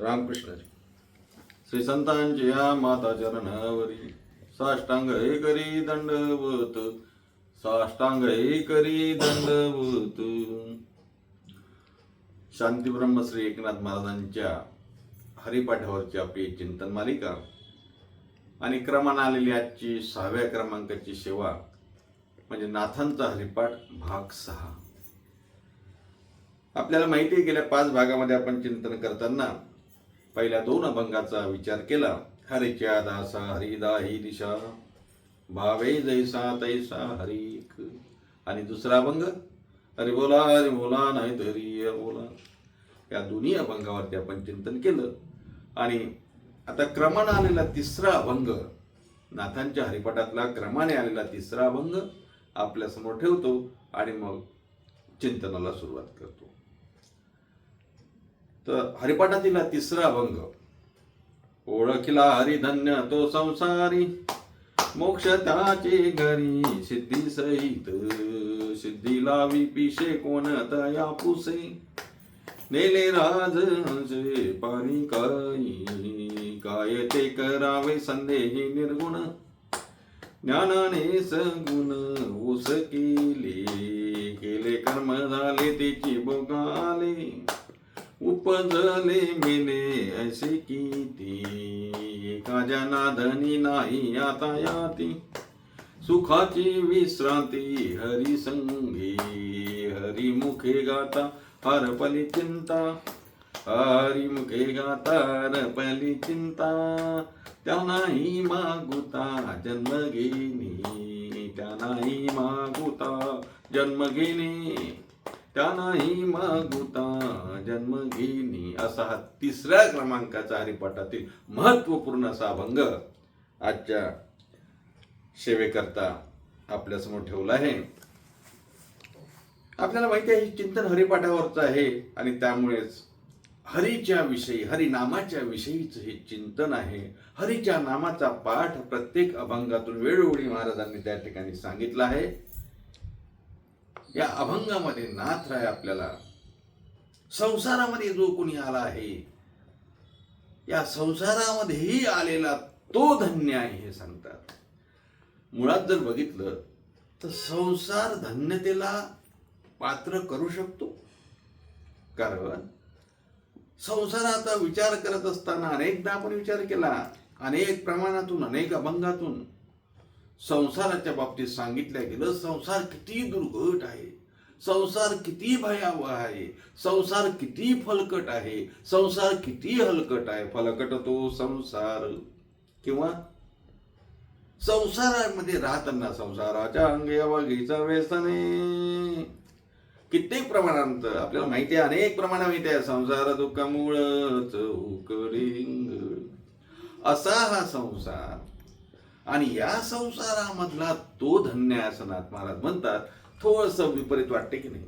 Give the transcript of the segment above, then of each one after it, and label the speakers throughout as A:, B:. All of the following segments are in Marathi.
A: रामकृष्ण श्री संतांची या माता चरणावरी साष्टांग हे करी दंडवत साष्टांग हे करी दंडवत। शांती ब्रह्म श्री एकनाथ महाराजांच्या हरिपाठावरची आपली चिंतन मालिका आणि क्रमानं आलेली आजची सहाव्या क्रमांकाची सेवा म्हणजे नाथांचा हरिपाठ भाग सहा. आपल्याला माहिती आहे गेल्या पाच भागामध्ये आपण चिंतन करताना पहिल्या दोन अभंगाचा विचार केला. हरिच्या दासा हरिदा ही दिशा. भावे जैसा तैसा हरिक आणि दुसरा अभंग? हरि बोला हरि बोला नाही तरी बोला. या दोन्ही अभंगावरती आपण चिंतन केलं. आणि आता क्रमाने आलेला तिसरा अभंग नाथांच्या हरिपाठातला क्रमाने आलेला तिसरा अभंग आपल्यासमोर ठेवतो आणि मग चिंतनाला सुरुवात करतो. तर हरिपाठातील तिसरा अभंग ओळखला हरिधन्य तो संसारी. मोक्ष त्याचे घरी सिद्धी सहित. सिद्धी लावी पिशे कोण तया पुसे. नेले राज हंसे पाणी काही. काय ते करावे संदेही निर्गुण. ज्ञानाने सगुण ऊस केले. केले कर्म झाले त्याची बोगाले उपजले मिले ऐसे किती। एका धनी नाही आता याती। सुखाची विश्रांती हरी संगी हरी मुखे गाता हरपली चिंता। हरी मुखे गाता हरपली चिंता। त्या नाही मागुता जन्म घेणे त्या नाही मागुता जन्म घेणे त्या नाही मागुता. जन्म घेणे असा हा तिसऱ्या क्रमांकाचा हरिपाठातील महत्त्वपूर्ण असा अभंग आजच्या सेवेकरता आपल्यासमोर ठेवला आहे. आपल्याला माहिती आहे हे चिंतन हरिपाठावरचं आहे आणि त्यामुळेच हरीच्या विषयी हरिनामाच्या विषयीच हे चिंतन आहे. हरीच्या नामाचा पाठ प्रत्येक अभंगातून वेळोवेळी महाराजांनी त्या ठिकाणी सांगितलं आहे. या अभंगामध्ये नाथ राय आपल्याला संसारामध्ये जो कोणी आला आहे या संसारामध्येही आलेला तो धन्य आहे हे सांगतात. मुळात जर बघितलं तर संसार धन्यतेला पात्र करू शकतो. कारण संसाराचा विचार करत असताना अनेकदा आपण विचार केला अनेक प्रमाणातून अनेक अभंगातून संसाराच्या बाबतीत सांगितलं गेलं संसार किती दुर्घट आहे. संसार किती भयावह आहे. संसार किती फलकट आहे. संसार किती हलकट आहे. फलकट तो संसार. किंवा संसारामध्ये राहताना संसाराच्या अंगे व्यसने. कित्येक प्रमाणांत आपल्याला माहिती आहे अनेक प्रमाणात माहिती आहे संसार दुःखामुळं चौकडिंग असा हा संसार आणि या संसारामधला तो धन्य असनात असं नाथ महाराज म्हणतात थोडस विपरीत वाटते की नाही?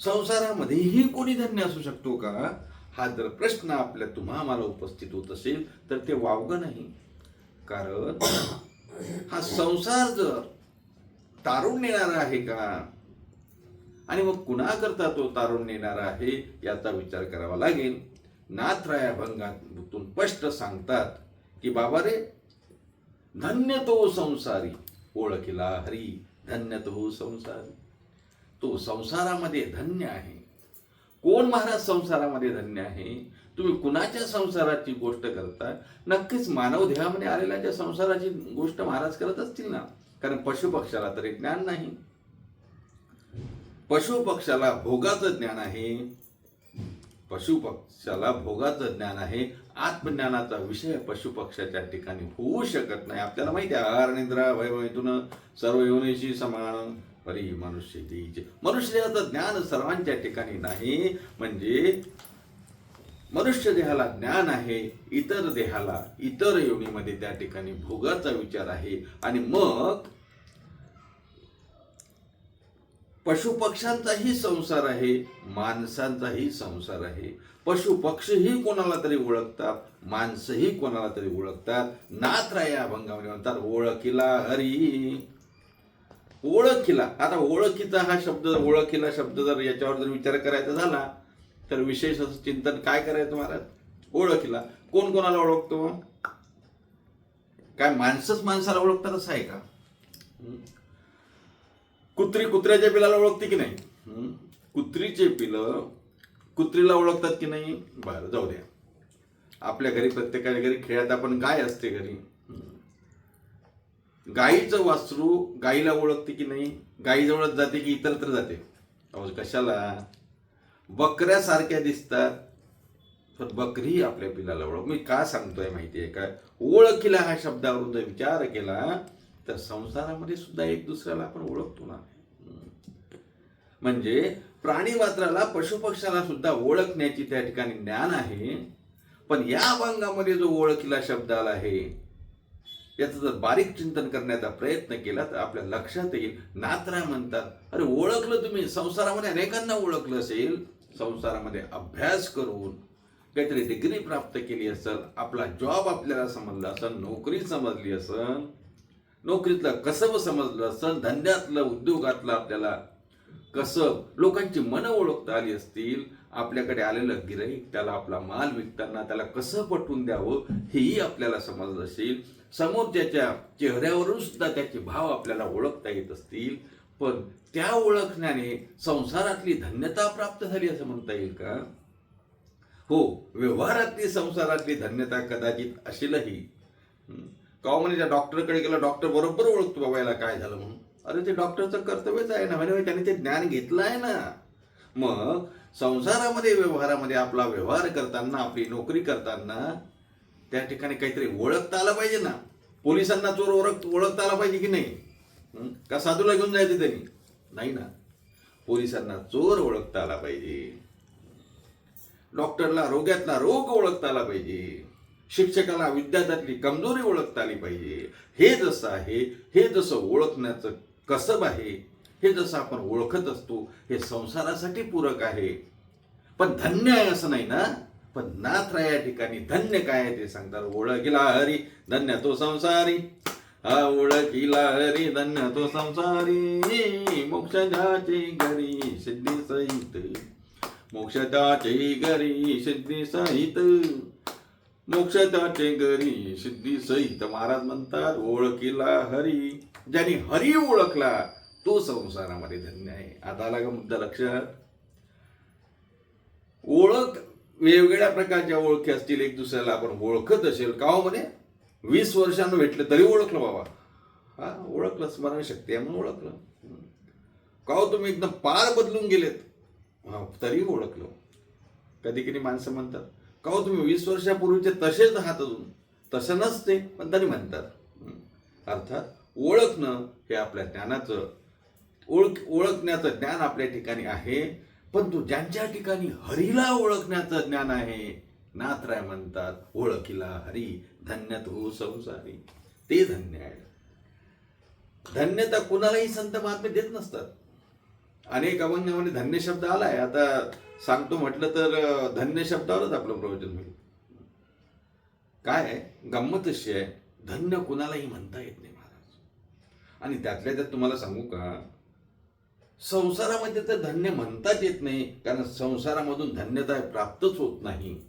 A: संसारामध्येही कोणी धन्य असू शकतो का? हा जर प्रश्न आपल्या तुम्हा आम्हाला उपस्थित होत असेल तर ते वावगं नाही. कारण हा संसार जर तारून नेणारा आहे का? आणि मग कुणाकरता तो तारून नेणारा आहे याचा विचार करावा लागेल. नाथराया भंगातून स्पष्ट सांगतात की बाबा रे धन्य तो संसारी. ओळखिला हरी धन्य तो संसारी. तो संसारामध्ये धन्य आहे. कोण महाराज संसारामध्ये धन्य आहे? तुम्ही कुणाच्या संसाराची गोष्ट करता? नक्कीच मानव देहामध्ये आलेल्या ज्या संसाराची गोष्ट महाराज करत असतील ना कारण पशुपक्षाला तरी ज्ञान नाही. पशुपक्षाला भोगाचं ज्ञान आहे. पशुपक्षाला भोगाचं ज्ञान आहे. आत्मज्ञानाचा विषय पशुपक्षाच्या ठिकाणी होऊ शकत नाही. आपल्याला माहिती आहे आहार निद्रा वैवैतून सर्व योनीशी समान परी मनुष्य देईचे मनुष्याचं ज्ञान सर्वांच्या ठिकाणी नाही. म्हणजे मनुष्य देहाला ज्ञान आहे इतर देहाला इतर योनीमध्ये त्या ठिकाणी भोगाचा विचार आहे. आणि मग पशुपक्ष्यांचाही संसार आहे माणसांचाही संसार आहे. पशु पक्षीही कोणाला तरी ओळखतात माणसंही कोणाला तरी ओळखतात. नाथराय या अभंगामध्ये म्हणतात ओळखीला हरी. ओळखीला आता ओळखीचा हा शब्द ओळखीला शब्द जर याच्यावर जर विचार करायचा झाला तर विशेष असं चिंतन काय करायचं महाराज? ओळखीला. कोण कोणाला ओळखतो काय माणसंच माणसाला ओळखतात असं आहे का? कुत्री कुत्र्याच्या पिलाला ओळखते की नाही? कुत्रीचे पिलं कुत्रीला ओळखतात की नाही? बरं जाऊ द्या. आपल्या घरी प्रत्येकाच्या घरी खेळात आपण गाय असते घरी. गाईचं वासरू गाईला ओळखते की नाही? गाईजवळच जाते की इतरत्र जाते? अहो कशाला? बकऱ्यासारख्या दिसतात. पण बकरी आपल्या पिलाला ओळख मी का सांगतोय माहितीये का? ओळखीला हा शब्दावरून जर विचार केला तर संसारामध्ये सुद्धा एक दुसऱ्याला आपण ओळखतो ना. म्हणजे प्राणी मात्राला पशुपक्षाला सुद्धा ओळखण्याची त्या ठिकाणी ज्ञान आहे. पण या अभंगामध्ये जो ओळखीला शब्द आला आहे याचं जर बारीक चिंतन करण्याचा प्रयत्न केला तर आपल्या लक्षात येईल. नात्रा म्हणतात अरे ओळखलं तुम्ही. संसारामध्ये अनेकांना ओळखलं असेल. संसारामध्ये अभ्यास करून काहीतरी डिग्री प्राप्त केली असेल. आपला जॉब आपल्याला समजला असेल. नोकरी समजली असेल. नोकरीतलं कसब समजलं सण धंद्यातलं उद्योगातलं आपल्याला कसं लोकांची मनं ओळखता आली असतील आपल्याकडे आलेलं गिराईक त्याला आपला माल विकताना त्याला कसं पटवून द्यावं हेही आपल्याला समजलं असेल. समोर त्याच्या चेहऱ्यावरून सुद्धा त्याचे भाव आपल्याला ओळखता येत असतील. पण त्या ओळखण्याने संसारातली धन्यता प्राप्त झाली असं म्हणता येईल का? हो व्यवहारातली संसारातली धन्यता कदाचित असेलही. हं. म्हणे त्या डॉक्टरकडे गेला डॉक्टर बरोबर ओळखतो बाबा याला काय झालं म्हणून. अरे ते डॉक्टरचं कर्तव्यच आहे ना म्हणजे त्याने ते ज्ञान घेतलं आहे ना. मग संसारामध्ये व्यवहारामध्ये आपला व्यवहार करताना आपली नोकरी करताना त्या ठिकाणी काहीतरी ओळखता आलं पाहिजे ना. पोलिसांना चोर ओळख ओळखता आला पाहिजे की नाही? का साधूला घेऊन जायचं त्यांनी? नाही ना. पोलिसांना चोर ओळखता आला पाहिजे. डॉक्टरला रोग्यातला रोग ओळखता आला पाहिजे. शिक्षकाला विद्यार्थ्यातली कमजोरी ओळखता आली पाहिजे. हे जसं आहे हे जसं ओळखण्याचं कसब आहे हे जसं आपण ओळखत असतो हे संसारासाठी पूरक आहे. पण धन्य आहे असं नाही ना? पण नाथ या ठिकाणी धन्य काय आहे ते सांगतात. ओळखीला हरी धन्य तो संसारी. हा ओळखीला हरी धन्य तो संसारी. मोक्षाचे घरी सिद्धी सहित. मोक्षाचे घरी सिद्धी सहित. मोक्षाचे घरी सिद्धी सहित महाराज म्हणतात ओळखीला हरी. ज्याने हरी ओळखला तो संसारामध्ये धन्य आहे. आता आला का मुद्दा लक्षात ओळख वेगवेगळ्या प्रकारच्या ओळखी असतील एक दुसऱ्याला आपण ओळखत असेल का हो म्हणे वीस वर्षांना भेटलं तरी ओळखलं बाबा. हा ओळखलं स्मरणशक्ती आहे म्हणून ओळखलं. का हो तुम्ही एकदम पार बदलून गेलेत. हा तरी ओळखलं. कधी कधी माणसं म्हणतात का हो तुम्ही वीस वर्षापूर्वीचे तसेच आहात अजून? तसं नसते पण तरी म्हणतात. अर्थात ओळखणं हे आपल्या ज्ञानाचं ओळख ओळखण्याचं ज्ञान आपल्या ठिकाणी आहे पण ज्यांच्या ठिकाणी हरीला ओळखण्याचं ज्ञान आहे नाथराय म्हणतात ओळखीला हरी धन्य हो संसारी. ते धन्य आहे धन्यता कुणालाही संत महात्मे देत नसतात. अनेक अभंगामध्ये धन्य शब्द आलाय. आता सांगतो म्हटलं तर धन्य शब्दावरच आपलं प्रवचन होईल. काय गंमत अशी आहे धन्य कुणालाही म्हणता येत नाही महाराज. आणि त्यातल्या त्यात तुम्हाला सांगू का? संसारामध्ये तर धन्य म्हणताच येत नाही कारण संसारामधून धन्यता प्राप्तच होत नाही.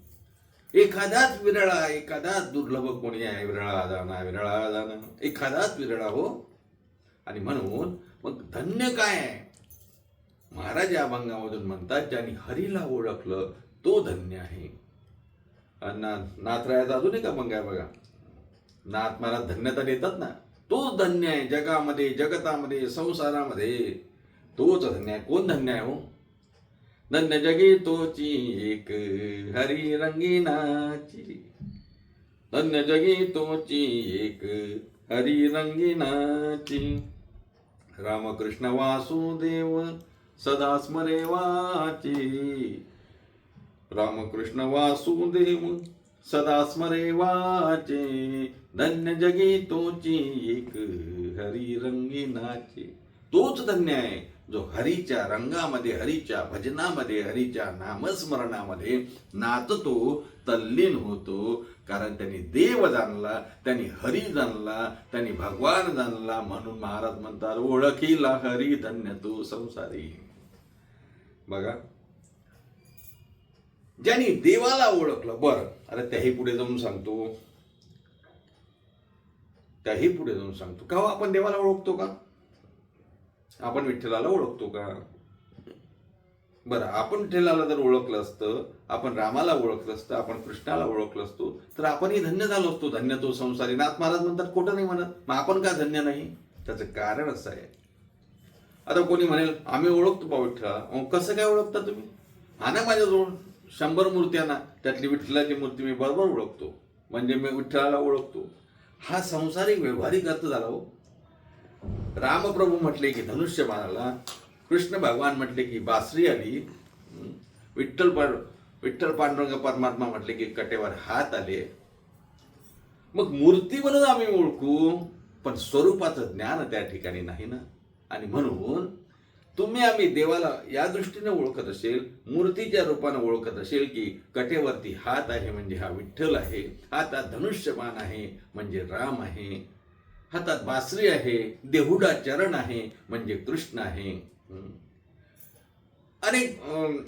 A: एखादाच विरळा एखादाच दुर्लभ कोणी आहे विरळा जाणा विरळा जाणं. एखादाच विरळा हो. आणि म्हणून मग धन्य काय आहे? महाराज या अभंगामधून म्हणतात ज्यांनी हरीला ओळखलं तो धन्य आहे. ना- नाथरायाचा अजून एक अभंग आहे बघा. नाथ महाराज धन्यता देतात ना तोच धन्य आहे जगामध्ये जगतामध्ये संसारामध्ये. तोच धन्य आहे. कोण धन्य आहे हो? धन्य जगे तोची एक हरी रंगीनाची. धन्य जगे तोची एक हरी रंगीनाची. रामकृष्ण वासुदेव सदा स्मरे वाचे रामकृष्ण वासुदेव सदा स्मरे वाचे धन्य जगी तोची एक हरी रंगीनाचे. तोच धन्य आहे जो हरीच्या रंगामध्ये हरीच्या भजनामध्ये हरीच्या नामस्मरणामध्ये नाचतो तल्लीन होतो. कारण त्यांनी देव जाणला त्यांनी हरी जाणला त्यांनी भगवान जाणला म्हणून महाराज म्हणतात ओळखीला हरी धन्य तो संसारी. बघा. ज्यांनी देवाला ओळखलं बरं. अरे त्याही पुढे जाऊन सांगतो. त्याही पुढे जाऊन सांगतो. का हो आपण देवाला ओळखतो का? आपण विठ्ठलाला ओळखतो का? बरं आपण विठ्ठलाला जर ओळखलं असतं आपण रामाला ओळखलं असतं आपण कृष्णाला ओळखलं असतो तर आपणही धन्य झालो असतो. धन्य तो संसारी नाथ महाराज म्हणतात खोटं नाही म्हणत. मग आपण का धन्य नाही? त्याचं कारण असं आहे. आता कोणी म्हणेल आम्ही ओळखतो बा विठ्ठला. कसं काय ओळखता तुम्ही? हा ना माझ्याजवळ. शंभर मूर्त्या ना त्यातली विठ्ठलाची मूर्ती मी बरोबर ओळखतो. म्हणजे मी विठ्ठलाला ओळखतो. हा संसारिक व्यवहारिक अर्थ झाला हो. रामप्रभू म्हटले की धनुष्य बाणाला कृष्ण भगवान म्हटले की बासरी आली विठ्ठल पांड विठ्ठल पांडुरंग परमात्मा म्हटले की कटेवर हात आले. मग मूर्ती म्हणून आम्ही ओळखू पण स्वरूपाचं ज्ञान त्या ठिकाणी नाही ना. आणि म्हणून तुम्ही आम्ही देवाला या दृष्टीने ओळखत असेल मूर्तीच्या रूपाने ओळखत असेल की कटेवरती हात आहे म्हणजे हा विठ्ठल आहे हातात धनुष्यमान आहे म्हणजे राम आहे हातात बासरी आहे देहुडा चरण आहे म्हणजे कृष्ण आहे. अनेक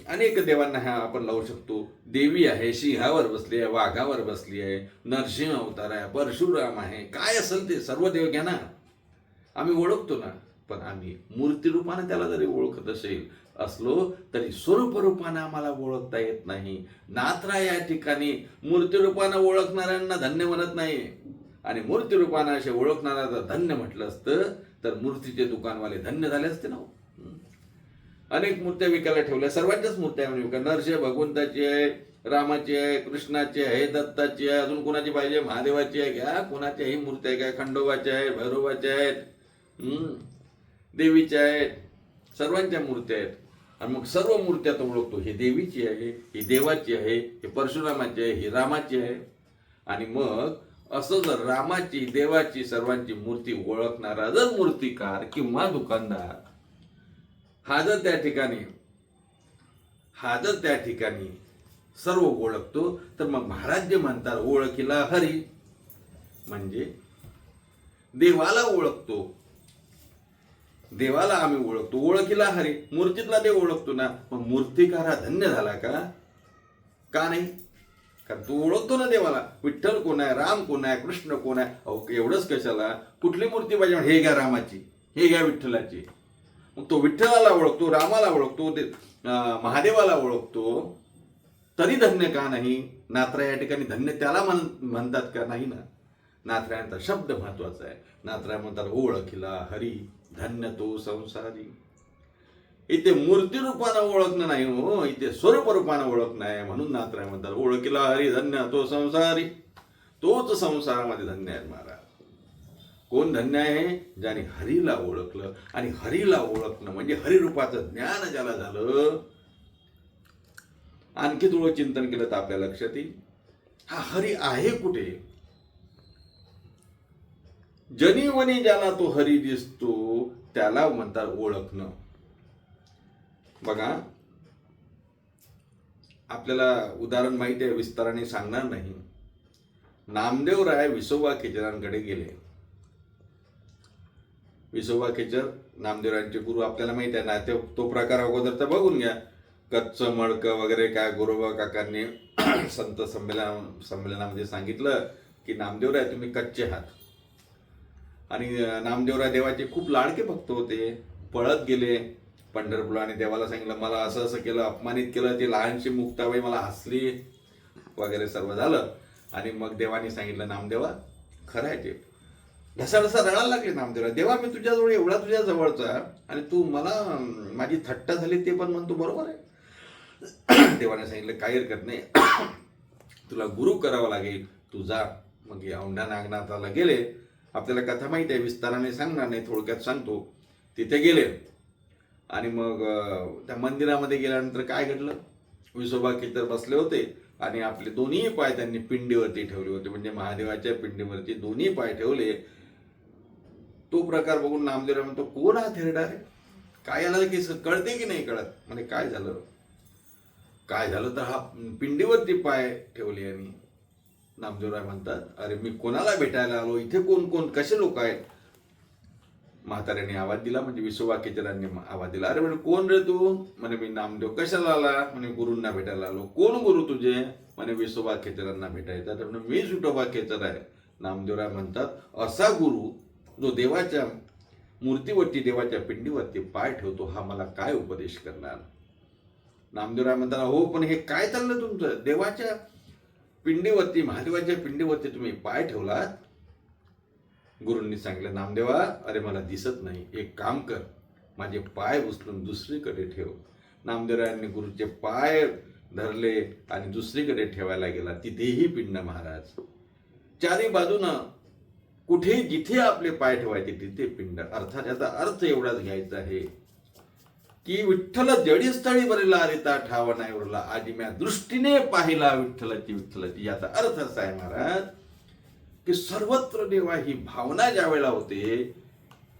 A: अनेक देवांना हा आपण लावू शकतो. देवी आहे सिंहावर बसली आहे वाघावर बसली आहे नरसिंह अवतार आहे परशुराम आहे काय असेल ते सर्व देव घ्या ना आम्ही ओळखतो ना. पण आम्ही मूर्तीरूपाने त्याला जरी ओळखत असेल असलो तरी स्वरूप रूपानं आम्हाला ओळखता येत नाही. नात्रा या ठिकाणी मूर्तीरूपाने ओळखणाऱ्यांना धन्य म्हणत नाही. आणि मूर्तीरूपाने असे ओळखणारा धन्य म्हटलं असतं तर मूर्तीचे दुकानवाले धन्य झाले असते ना हो. अनेक मूर्त्या विकायला ठेवल्या. सर्वांच्याच मूर्त्या आहे म्हणजे विका नरसिंह भगवंताची आहे रामाची आहे कृष्णाची आहे दत्ताची आहे अजून कोणाची पाहिजे? महादेवाची आहे. घ्या कोणाची ही घ्या आहे. काय खंडोबाच्या आहेत भैरोबाच्या आहेत. देवीच्या आहेत सर्वांच्या मूर्त्या आहेत. आणि मग सर्व मूर्त्या तो ओळखतो. हे देवीची आहे ही देवाची आहे हे परशुरामाची आहे ही रामाची आहे. आणि मग असं जर रामाची देवाची सर्वांची मूर्ती ओळखणारा जर मूर्तिकार किंवा दुकानदार हा जर त्या ठिकाणी हा जर त्या ठिकाणी सर्व ओळखतो तर मग महाराज जे म्हणतात ओळखीला हरी. म्हणजे देवाला ओळखतो. देवाला आम्ही ओळखतो. ओळखीला हरी. मूर्तीतला देव ओळखतो ना. मग मूर्तिकार हा धन्य झाला का? का नाही? कारण तू ओळखतो ना देवाला. विठ्ठल कोण आहे? राम कोण आहे? कृष्ण कोण आहे? अहो एवढंच कशाला? कुठली मूर्ती पाहिजे? हे घ्या रामाची. हे घ्या विठ्ठलाची. मग तो विठ्ठलाला ओळखतो रामाला ओळखतो ते महादेवाला ओळखतो. तरी धन्य का नाही? नात्रा या ठिकाणी धन्य त्याला म्हण म्हणतात का नाही ना? नात्र्यांचा शब्द महत्त्वाचा आहे. नात्र्या म्हणतात ओळखिला हरी धन्य तो संसारी. इथे मूर्ती रूपानं ओळखणं नाही हो इथे स्वरूप रूपानं ओळखणं आहे. म्हणून नात्र्या म्हणतात ओळखिला हरी धन्य तो संसारी. तोच संसारामध्ये धन्य आहे महाराज. कोण धन्य आहे? ज्याने हरीला ओळखलं आणि हरीला ओळखणं म्हणजे हरिरूपाचं ज्ञान ज्याला झालं. आणखी थोडं चिंतन केलं तर आपल्या लक्षात येईल. हा हरी आहे कुठे? जनीवनी ज्याला तो हरी दिसतो त्याला म्हणतात ओळखणं. बघा आपल्याला उदाहरण माहिती आहे विस्ताराने सांगणार नाही. नामदेव राय विसोबा खेचरांकडे गेले. विसोबा खेचर नामदेवरायांचे गुरु आपल्याला माहिती आहे ना ते तो प्रकार अगोदर तर बघून घ्या. कच्च मडक वगैरे काय गुरुबा काकांनी संत संमेलन संमेलनामध्ये सांगितलं की नामदेवराय तुम्ही कच्चे आहात. आणि नामदेवराय देवाचे खूप लाडके भक्त होते. पळत गेले पंढरपूरला आणि देवाला सांगितलं मला असं असं केलं अपमानित केलं ती लहानशी मुक्ताबाई मला हसली वगैरे सर्व झालं. आणि मग देवाने सांगितलं नामदेवा खरं आहे ते. ढसाढसा रडायला लागले नामदेवराय देवा मी तुझ्याजवळ एवढा तुझ्या जवळचा आणि तू मला माझी थट्टा झाली ते पण म्हणतो बरोबर आहे? देवाने सांगितलं काही हरकत नाही. तुला गुरु करावा लागेल. तू जा. मग या औंढा नागनाथाला गेले. आपल्याला कथा माहिती आहे विस्ताराने सांगणार नाही थोडक्यात सांगतो. तिथे गेले. आणि मग त्या मंदिरामध्ये गेल्यानंतर काय घडलं? विसोबा कितर बसले होते आणि आपले दोन्ही पाय त्यांनी पिंडीवरती ठेवले होते. म्हणजे महादेवाच्या पिंडीवरती दोन्ही पाय ठेवले. तो प्रकार बघून नामदेवराव म्हणतो कोण हा थेरडा रे? काय याला की कळते की नाही कळत? म्हणजे काय झालं? काय झालं तर हा पिंडीवरती पाय ठेवले आणि नामदेवराय म्हणतात अरे मी कोणाला भेटायला आलो? इथे कोण कोण? कसे लोक आहेत? म्हाताऱ्याने आवाज दिला म्हणजे विश्ववाकेचरांनी आवाज दिला. अरे म्हणे कोण रे तू? म्हणे मी नामदेव. कशाला आला? म्हणे गुरूंना भेटायला आलो. कोण गुरु तुझे? म्हणे विश्ववाकेचरांना भेटायचा. तर म्हणे मीच विठोबाकेचर आहे. नामदेवराय म्हणतात असा गुरु जो देवाच्या मूर्तीवरती देवाच्या पिंडीवरती पाय ठेवतो हा मला काय उपदेश करणार? नामदेवराय म्हणतात हो पण हे काय चाललं तुमचं? देवाच्या पिंडीवरती महादेवाच्या पिंडीवरती तुम्ही पाय ठेवलात. गुरूंनी सांगितलं नामदेवा अरे मला दिसत नाही. एक काम कर माझे पाय उचलून दुसरीकडे ठेव. नामदेवरायांनी गुरुचे पाय धरले आणि दुसरीकडे ठेवायला गेला. तिथेही पिंड महाराज. चारी बाजूनं कुठे जिथे आपले पाय ठेवायचे तिथे पिंड. अर्थात याचा अर्थ एवढाच घ्यायचा आहे. की विठ्ठल जडीस्थळी बरेला रिता ठाव नाही उरला आधी म्या दृष्टीने पाहिला विठ्ठलाची विठ्ठलाची. याचा अर्थ असा आहे महाराज की सर्वत्र देवा ही भावना ज्या वेळेला होते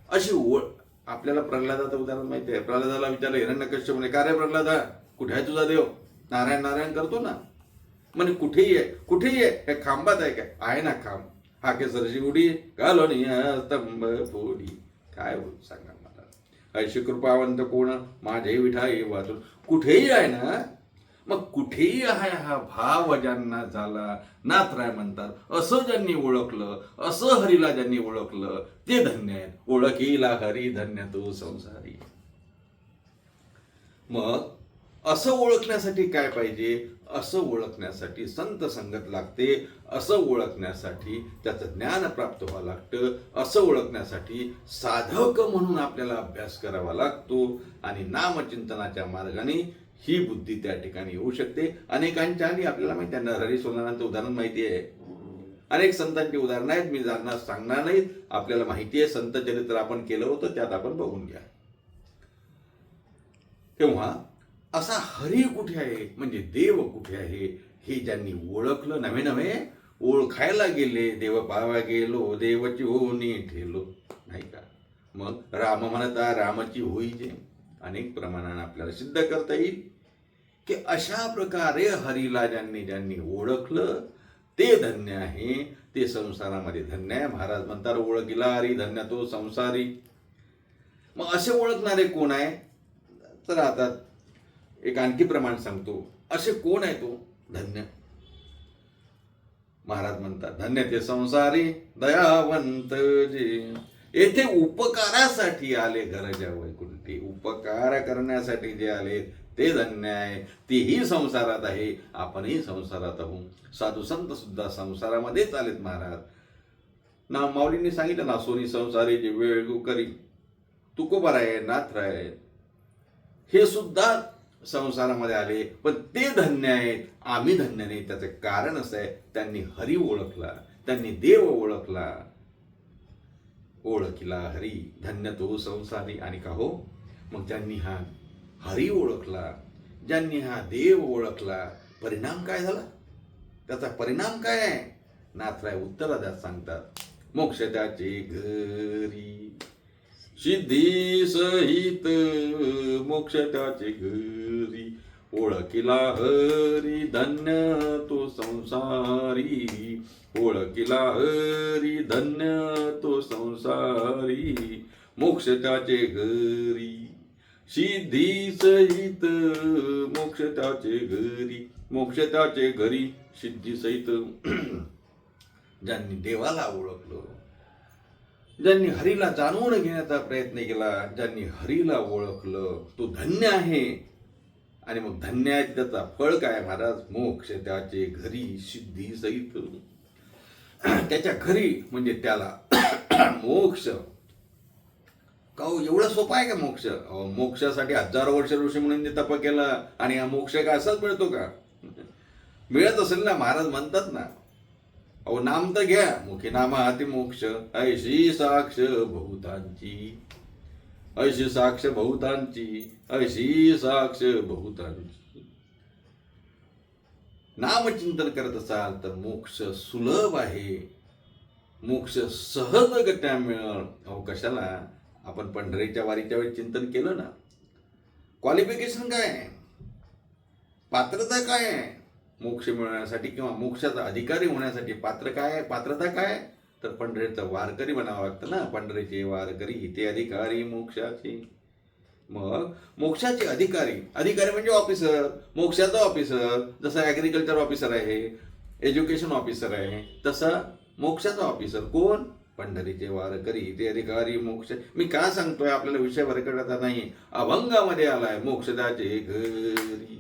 A: अशी ओळ आपल्याला प्रल्हादाचं उदाहरण माहिती आहे. प्रल्हादाला विचारलं हिरण्य म्हणे का रे प्रल्हादा? कुठे आहे तुझा देव? नारायण नारायण करतो ना. म्हणे कुठेही आहे कुठेही आहे? हे खांबात आहे काय आहे ना खांब. हा केसरची उडी घालून स्तंभ फोडी काय बोल सांगा. मला ऐशी कृपावंत कोण? माझे विठाई वाचून. कुठेही आहे ना मग कुठेही आहे हा भाव ज्यांना झाला नात्राय म्हणतात असं ज्यांनी ओळखलं असं हरीला ज्यांनी ओळखलं ते धन्य आहेत ओळखीला हरी धन्य तो संसारी. मग असं ओळखण्यासाठी काय पाहिजे? असं ओळखण्यासाठी संत संगत लागते असं ओळखण्यासाठी त्याचं ज्ञान प्राप्त व्हावं लागतं असं ओळखण्यासाठी साधक म्हणून आपल्याला अभ्यास करावा लागतो आणि नामचिंतनाच्या मार्गाने ही बुद्धी त्या ठिकाणी येऊ शकते. अनेकांच्या आणि आपल्याला माहिती आहे नरहरी सोनारांचं उदाहरण माहिती आहे. अनेक संतांची उदाहरणं आहेत मी जाणार सांगणार नाहीत आपल्याला माहिती आहे संत चरित्र आपण केलं होतं त्यात आपण बघून घ्या. तेव्हा असा हरी कुठे आहे? म्हणजे देव कुठे आहे? हे ज्यांनी ओळखलं नवे नवे ओळखायला गेले. देव पावा गेलो देवाची होणी ठेलो. नाही का? मग राम म्हणता रामाची होई जे अनेक प्रमाणाने आपल्याला सिद्ध करता येईल. की अशा प्रकारे हरीला ज्यांनी ज्यांनी ओळखलं ते धन्य आहे. ते संसारामध्ये धन्य आहे. महाराज म्हणतात ओळखीला हरी धन्य तो संसारी. मग असे ओळखणारे कोण आहे? तर आता एक आणखी प्रमाण सांगतो. असे कोण आहे तो? धन्य. महाराज म्हणतात धन्य ते संसारी दयावंत जे. येथे उपकारासाठी आले घरच्या वैकुंठी. उपकार करण्यासाठी जे आले ते धन्य आहे. तेही संसारात आहे आपणही संसारात आहोत. साधू संत सुद्धा संसारामध्येच आलेत महाराज. ना माऊलींनी सांगितलं ना सोनी संसारी जे वेळ करी तुकोबार आहे नाथराय. राय हे सुद्धा संसारामध्ये आले. पण ते धन्य आहेत. आम्ही धन्य नाही. त्याचं कारण असं आहे त्यांनी हरी ओळखला. त्यांनी देव ओळखला. ओळखला हरी. धन्य तो संसारी. आणि का हो? मग त्यांनी हा हरी ओळखला ज्यांनी हा देव ओळखला परिणाम काय झाला? त्याचा परिणाम काय आहे? नाथराय उत्तरादात सांगतात मोक्ष त्याचे घरी सिद्धी सहित मोक्षाचे घरी. ओळखिला हरी धन्य तो संसारी. ओळखिला हरी धन्य तो संसारी. मोक्षाचे घरी. सिद्धी सहित मोक्षाचे घरी. मोक्षाचे घरी सिद्धी सहित ज्यांनी देवाला ओळखलं ज्यांनी हरीला जाणून घेण्याचा प्रयत्न केला ज्यांनी हरीला ओळखलं तो धन्य आहे. आणि मग धन्य आहे त्याचा फळ काय महाराज? मोक्ष त्याचे घरी सिद्धी सहित. त्याच्या घरी म्हणजे त्याला मोक्ष. का हो, एवढं सोपं आहे का मोक्ष? मोक्षासाठी हजारो वर्ष ऋषी म्हणून तप केलं. आणि हा मोक्ष काय असाच मिळतो का? मिळत असेल ना महाराज म्हणतात ना. अहो नाम तर घ्या. मुखी नामा मोक्ष. ऐशी साक्ष बहुतांची. ऐशी साक्ष बहुतांची. ऐशी साक्ष बहुतांची. नामचिंतन करत असाल तर मोक्ष सुलभ आहे. मोक्ष सहजगत्या मिळण अहो कशाला? आपण पंढरीच्या वारीच्या वेळी चिंतन केलं ना. क्वालिफिकेशन काय? आहे पात्रता काय? आहे मोक्ष मिळवण्यासाठी किंवा मोक्षाचा अधिकारी होण्यासाठी पात्र काय आहे? पात्रता काय आहे? तर पंढरीचा वारकरी बनावं लागतं ना. पंढरीचे वारकरी इथे अधिकारी मोक्षाचे. मग मोक्षाचे अधिकारी अधिकारी म्हणजे ऑफिसर मोक्षाचा ऑफिसर जसं ॲग्रिकल्चर ऑफिसर आहे एज्युकेशन ऑफिसर आहे तसा मोक्षाचा ऑफिसर कोण? पंढरीचे वारकरी ते अधिकारी मोक्ष. मी का सांगतोय? आपल्याला विषय वरकडता नाही. अभंगामध्ये आलाय मोक्षदाचे घरी.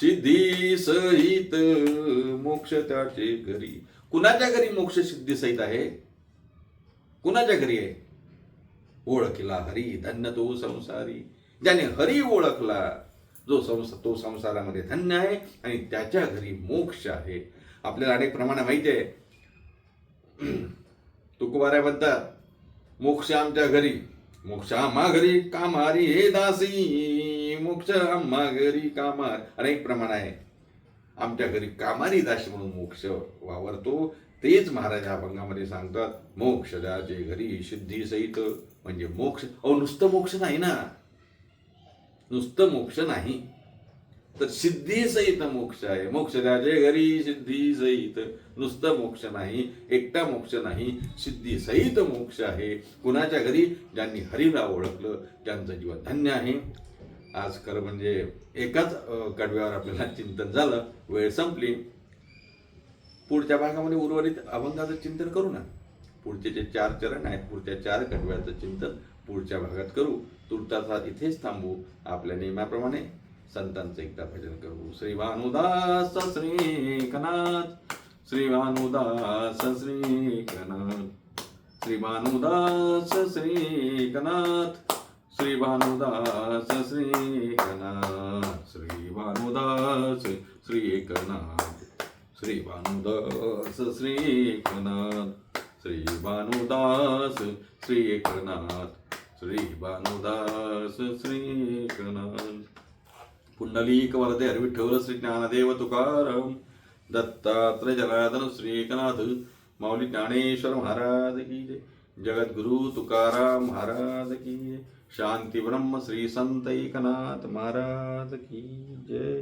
A: सिद्धी सहित मोक्ष त्याचे घरी. कुणाच्या घरी मोक्ष सिद्धी सहित आहे? कुणाच्या घरी आहे? ओळखला हरी धन्य तो संसारी. ज्याने हरी ओळखला जो संस तो संसारामध्ये धन्य आहे आणि त्याच्या घरी मोक्ष आहे. आपल्याला अनेक प्रमाणे माहिती आहे. तुकोबाऱ्या म्हणतात मोक्ष आमच्या घरी मोक्ष आम्हा घरी कामारी हे दासी. मोक्ष आम्हा घरी कामार. अनेक प्रमाण आहे. आमच्या घरी कामारी दाश म्हणून मोक्ष वावरतो. तेच महाराज अभंगामध्ये सांगतात मोक्ष द्याचे घरी सिद्धी सहित म्हणजे मोक्ष. अहो नुसतं मोक्ष नाही ना? नुसतं मोक्ष नाही. तर सिद्धी सहित मोक्ष आहे. मोक्ष द्याचे घरी सिद्धी सहित. नुसतं मोक्ष नाही. एकटा मोक्ष नाही. सिद्धी सहित मोक्ष आहे. कुणाच्या घरी? ज्यांनी हरीला ओळखलं त्यांचं जीवन धन्य आहे. आज खरं म्हणजे एकाच कडव्यावर आपल्याला चिंतन झालं वेळ संपली. पुढच्या भागामध्ये उर्वरित अभंगाचं चिंतन करू ना. पुढचे जे चार चरण आहेत पुढच्या चार कडव्याचं चिंतन पुढच्या भागात करू. तुर्ताचा इथेच थांबू. आपल्या नियमाप्रमाणे संतांचं एकदा भजन करू. श्री भानुदास श्री श्रीकनाथ श्री भानुदास श्री कनाथ श्री भानुदास श्री कनाथ श्री भानुदास श्री कनाथ श्री भानुदास श्री एकनाथ श्री भानुदास श्री एकनाथ श्री भानुदास श्री एकनाथ श्री भानुदास श्री एकनाथ पुंडलीक वरदे हरविठ्ठल श्री ज्ञानदेव तुकाराम दत्तात्रय जनार्दन श्री एकनाथ माऊली ज्ञानेश्वर महाराज की जय। जगद्गुरु तुकाराम महाराज की जय। शांती ब्रह्म श्री संत एकनाथ महाराज की जय।